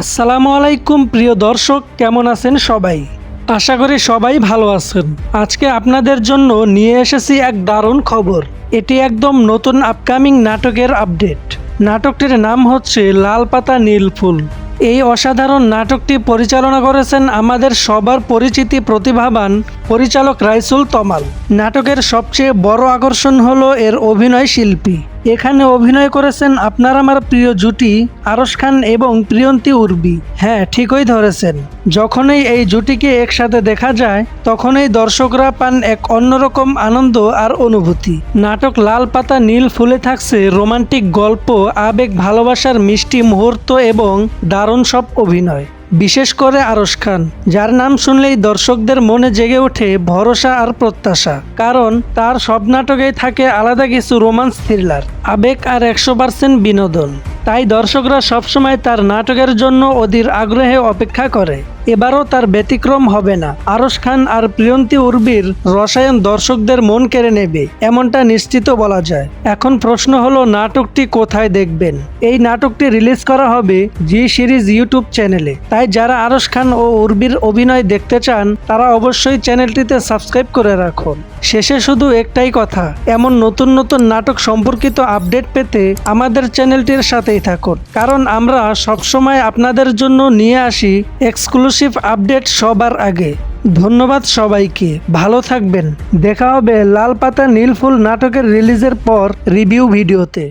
আসসালামু আলাইকুম, প্রিয় দর্শক, কেমন আছেন সবাই? আশা করি সবাই ভালো আছেন। আজকে আপনাদের জন্য নিয়ে এসেছি এক দারুণ খবর। এটি একদম নতুন আপকামিং নাটকের আপডেট নাটকটির নাম হচ্ছে লাল পাতা, নীল ফুল। এই অসাধারণ নাটকটি পরিচালনা করেছেন আমাদের সবার পরিচিতি প্রতিভাবান পরিচালক রাইসুল তমাল। নাটকের সবচেয়ে বড় আকর্ষণ হলো এর অভিনয় শিল্পী। এখানে অভিনয় করেছেন আপনার আমার প্রিয় জুটি, আরশ খান এবং প্রিয়ন্তী উর্বি। হ্যাঁ ঠিকই ধরেছেন। যখনই এই জুটিকে একসাথে দেখা যায়, তখনই দর্শকরা পান এক অন্যরকম আনন্দ আর অনুভূতি। নাটক লাল পাতা, নীল ফুলে থাকছে রোমান্টিক গল্প, আবেগ, ভালোবাসার মিষ্টি মুহূর্ত এবং দারুণ সব অভিনয়। বিশেষ করে আরশ খান, যার নাম শুনলেই দর্শকদের মনে জেগে ওঠে ভরসা আর প্রত্যাশা। কারণ তার সব নাটকেই থাকে আলাদা কিছু রোমান্স থ্রিলার, আবেগ আর একশো পার্সেন্ট বিনোদন। তাই দর্শকরা সবসময় তার নাটকের জন্য অধীর আগ্রহে অপেক্ষা করে। এবারও তার ব্যতিক্রম হবে না। আরশ খান আর প্রিয়ন্তী উর্বির রসায়ন দর্শকদের মন কেড়ে নেবে, এমনটা নিশ্চিত বলা যায়। এখন প্রশ্ন হলো, নাটকটি কোথায় দেখবেন? এই নাটকটি রিলিজ করা হবে জি সিরিজ ইউটিউব চ্যানেলে। তাই যারা আরশ খান ও উর্বির অভিনয় দেখতে চান, তারা অবশ্যই চ্যানেলটিতে সাবস্ক্রাইব করে রাখুন। শেষে শুধু একটাই কথা, এমন নতুন নতুন নাটক সম্পর্কিত আপডেট পেতে আমাদের চ্যানেলটির সাথেই থাকুন। কারণ আমরা সবসময় আপনাদের জন্য নিয়ে আসি এক্সক্লুসিভ আপডেট সবার আগে। ধন্যবাদ সবাইকে। ভালো থাকবেন। দেখা হবে লাল পাতা নীল ফুল নাটকের রিলিজের পর রিভিউ ভিডিওতে।